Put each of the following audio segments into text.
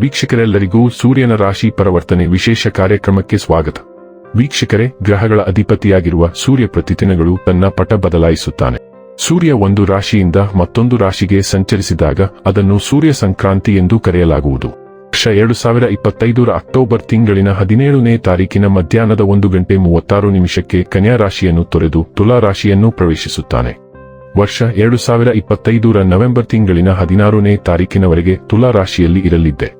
ವೀಕ್ಷಕರೆಲ್ಲರಿಗೂ ಸೂರ್ಯನ ರಾಶಿ ಪರಿವರ್ತನೆ ವಿಶೇಷ ಕಾರ್ಯಕ್ರಮಕ್ಕೆ ಸ್ವಾಗತ. ವೀಕ್ಷಕರೇ, ಗ್ರಹಗಳ ಅಧಿಪತಿಯಾಗಿರುವ ಸೂರ್ಯ ಪ್ರತಿದಿನಗಳು ತನ್ನ ಪಟ ಬದಲಾಯಿಸುತ್ತಾನೆ. ಸೂರ್ಯ ಒಂದು ರಾಶಿಯಿಂದ ಮತ್ತೊಂದು ರಾಶಿಗೆ ಸಂಚರಿಸಿದಾಗ ಅದನ್ನು ಸೂರ್ಯ ಸಂಕ್ರಾಂತಿ ಎಂದು ಕರೆಯಲಾಗುವುದು. ವರ್ಷ ಎರಡು ಸಾವಿರ ಇಪ್ಪತ್ತೈದರ ಅಕ್ಟೋಬರ್ ತಿಂಗಳಿನ ಹದಿನೇಳನೇ ತಾರೀಕಿನ ಮಧ್ಯಾಹ್ನದ ಒಂದು ಗಂಟೆ ಮೂವತ್ತಾರು ನಿಮಿಷಕ್ಕೆ ಕನ್ಯಾ ರಾಶಿಯನ್ನು ತೊರೆದು ತುಲಾ ರಾಶಿಯನ್ನು ಪ್ರವೇಶಿಸುತ್ತಾನೆ. ವರ್ಷ ಎರಡು ಸಾವಿರ ಇಪ್ಪತ್ತೈದರ ನವೆಂಬರ್ ತಿಂಗಳಿನ ಹದಿನಾರನೇ ತಾರೀಕಿನವರೆಗೆ ತುಲಾ ರಾಶಿಯಲ್ಲಿ ಇರಲಿದ್ದೆ.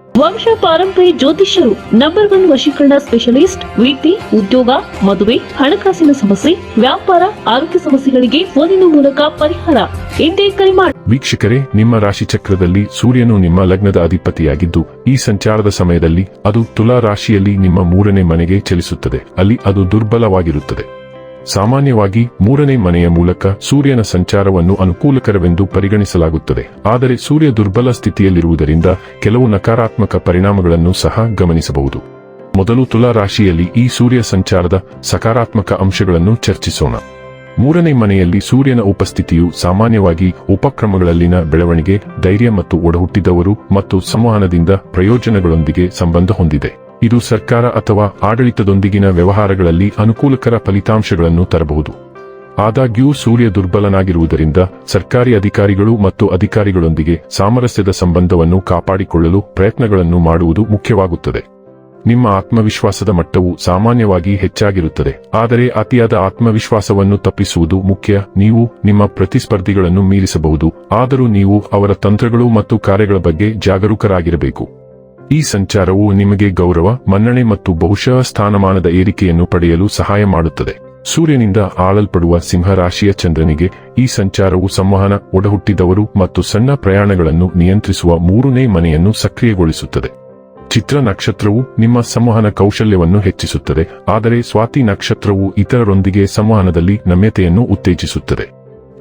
ವಂಶ ಪಾರಂಪರ್ಯ ಜ್ಯೋತಿಷ್ಯರು ನಂಬರ್ ಒನ್ ವಶೀಕರಣ ಸ್ಪೆಷಲಿಸ್ಟ್ ವೀಟಿ ಉದ್ಯೋಗ, ಮದುವೆ, ಹಣಕಾಸಿನ ಸಮಸ್ಯೆ, ವ್ಯಾಪಾರ, ಆರೋಗ್ಯ ಸಮಸ್ಯೆಗಳಿಗೆ ಫೋನಿನ ಮೂಲಕ ಪರಿಹಾರ. ಎಂದೇ ಕರೆ ಮಾಡಿ ವೀಕ್ಷಕರೇ, ನಿಮ್ಮ ರಾಶಿಚಕ್ರದಲ್ಲಿ ಸೂರ್ಯನು ನಿಮ್ಮ ಲಗ್ನದ ಅಧಿಪತಿಯಾಗಿದ್ದು, ಈ ಸಂಚಾರದ ಸಮಯದಲ್ಲಿ ಅದು ತುಲಾ ರಾಶಿಯಲ್ಲಿ ನಿಮ್ಮ ಮೂರನೇ ಮನೆಗೆ ಚಲಿಸುತ್ತದೆ. ಅಲ್ಲಿ ಅದು ದುರ್ಬಲವಾಗಿರುತ್ತದೆ. ಸಾಮಾನ್ಯವಾಗಿ ಮೂರನೇ ಮನೆಯ ಮೂಲಕ ಸೂರ್ಯನ ಸಂಚಾರವನ್ನು ಅನುಕೂಲಕರವೆಂದು ಪರಿಗಣಿಸಲಾಗುತ್ತದೆ. ಆದರೆ ಸೂರ್ಯ ದುರ್ಬಲ ಸ್ಥಿತಿಯಲ್ಲಿರುವುದರಿಂದ ಕೆಲವು ನಕಾರಾತ್ಮಕ ಪರಿಣಾಮಗಳನ್ನು ಸಹ ಗಮನಿಸಬಹುದು. ಮೊದಲು ತುಲಾ ರಾಶಿಯಲ್ಲಿ ಈ ಸೂರ್ಯ ಸಂಚಾರದ ಸಕಾರಾತ್ಮಕ ಅಂಶಗಳನ್ನು ಚರ್ಚಿಸೋಣ. ಮೂರನೇ ಮನೆಯಲ್ಲಿ ಸೂರ್ಯನ ಉಪಸ್ಥಿತಿಯು ಸಾಮಾನ್ಯವಾಗಿ ಉಪಕ್ರಮಗಳಲ್ಲಿನ ಬೆಳವಣಿಗೆ, ಧೈರ್ಯ ಮತ್ತು ಒಡಹುಟ್ಟಿದವರು ಮತ್ತು ಸಂವಹನದಿಂದ ಪ್ರಯೋಜನಗಳೊಂದಿಗೆ ಸಂಬಂಧ ಹೊಂದಿದೆ. ಇದು ಸರ್ಕಾರ ಅಥವಾ ಆಡಳಿತದೊಂದಿಗಿನ ವ್ಯವಹಾರಗಳಲ್ಲಿ ಅನುಕೂಲಕರ ಫಲಿತಾಂಶಗಳನ್ನು ತರಬಹುದು. ಆದಾಗ್ಯೂ ಸೂರ್ಯ ದುರ್ಬಲನಾಗಿರುವುದರಿಂದ ಸರ್ಕಾರಿ ಅಧಿಕಾರಿಗಳು ಮತ್ತು ಅಧಿಕಾರಿಗಳೊಂದಿಗೆ ಸಾಮರಸ್ಯದ ಸಂಬಂಧವನ್ನು ಕಾಪಾಡಿಕೊಳ್ಳಲು ಪ್ರಯತ್ನಗಳನ್ನು ಮಾಡುವುದು ಮುಖ್ಯವಾಗುತ್ತದೆ. ನಿಮ್ಮ ಆತ್ಮವಿಶ್ವಾಸದ ಮಟ್ಟವು ಸಾಮಾನ್ಯವಾಗಿ ಹೆಚ್ಚಾಗಿರುತ್ತದೆ. ಆದರೆ ಅತಿಯಾದ ಆತ್ಮವಿಶ್ವಾಸವನ್ನು ತಪ್ಪಿಸುವುದು ಮುಖ್ಯ. ನೀವು ನಿಮ್ಮ ಪ್ರತಿಸ್ಪರ್ಧಿಗಳನ್ನು ಮೀರಿಸಬಹುದು. ಆದರೂ ನೀವು ಅವರ ತಂತ್ರಗಳು ಮತ್ತು ಕಾರ್ಯಗಳ ಬಗ್ಗೆ ಜಾಗರೂಕರಾಗಿರಬೇಕು. ಈ ಸಂಚಾರವು ನಿಮಗೆ ಗೌರವ, ಮನ್ನಣೆ ಮತ್ತು ಬಹುಶಃ ಸ್ಥಾನಮಾನದ ಏರಿಕೆಯನ್ನು ಪಡೆಯಲು ಸಹಾಯ ಮಾಡುತ್ತದೆ. ಸೂರ್ಯನಿಂದ ಆಳಲ್ಪಡುವ ಸಿಂಹರಾಶಿಯ ಚಂದ್ರನಿಗೆ ಈ ಸಂಚಾರವು ಸಂವಹನ, ಒಡಹುಟ್ಟಿದವರು ಮತ್ತು ಸಣ್ಣ ಪ್ರಯಾಣಗಳನ್ನು ನಿಯಂತ್ರಿಸುವ ಮೂರನೇ ಮನೆಯನ್ನು ಸಕ್ರಿಯಗೊಳಿಸುತ್ತದೆ. ಚಿತ್ರ ನಕ್ಷತ್ರವು ನಿಮ್ಮ ಸಂವಹನ ಕೌಶಲ್ಯವನ್ನು ಹೆಚ್ಚಿಸುತ್ತದೆ, ಆದರೆ ಸ್ವಾತಿ ನಕ್ಷತ್ರವು ಇತರರೊಂದಿಗೆ ಸಂವಹನದಲ್ಲಿ ನಮ್ಯತೆಯನ್ನು ಉತ್ತೇಜಿಸುತ್ತದೆ.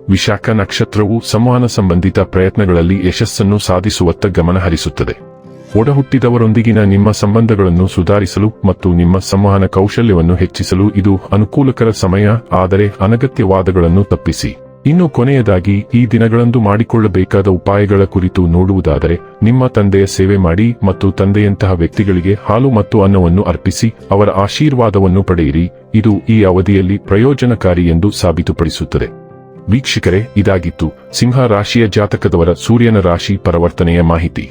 ವಿಶಾಖ ನಕ್ಷತ್ರವು ಸಂವಹನ ಸಂಬಂಧಿತ ಪ್ರಯತ್ನಗಳಲ್ಲಿ ಯಶಸ್ಸನ್ನು ಸಾಧಿಸುವತ್ತ ಗಮನ ಹರಿಸುತ್ತದೆ ಒಡಹುಟ್ಟಿದವರೊಂದಿಗಿನ ನಿಮ್ಮ ಸಂಬಂಧಗಳನ್ನು ಸುಧಾರಿಸಲು ಮತ್ತು ನಿಮ್ಮ ಸಂವಹನ ಕೌಶಲ್ಯವನ್ನು ಹೆಚ್ಚಿಸಲು ಇದು ಅನುಕೂಲಕರ ಸಮಯ, ಆದರೆ ಅನಗತ್ಯವಾದಗಳನ್ನು ತಪ್ಪಿಸಿ. ಇನ್ನು ಕೊನೆಯದಾಗಿ, ಈ ದಿನಗಳಂದು ಮಾಡಿಕೊಳ್ಳಬೇಕಾದ ಉಪಾಯಗಳ ಕುರಿತು ನೋಡುವುದಾದರೆ, ನಿಮ್ಮ ತಂದೆಯ ಸೇವೆ ಮಾಡಿ ಮತ್ತು ತಂದೆಯಂತಹ ವ್ಯಕ್ತಿಗಳಿಗೆ ಹಾಲು ಮತ್ತು ಅನ್ನವನ್ನು ಅರ್ಪಿಸಿ, ಅವರ ಆಶೀರ್ವಾದವನ್ನು ಪಡೆಯಿರಿ. ಇದು ಈ ಅವಧಿಯಲ್ಲಿ ಪ್ರಯೋಜನಕಾರಿ ಎಂದು ಸಾಬೀತುಪಡಿಸುತ್ತದೆ. ವೀಕ್ಷಕರೇ, ಇದಾಗಿತ್ತು ಸಿಂಹ ರಾಶಿಯ ಜಾತಕದವರ ಸೂರ್ಯನ ರಾಶಿ ಪರಿವರ್ತನೆಯ ಮಾಹಿತಿ.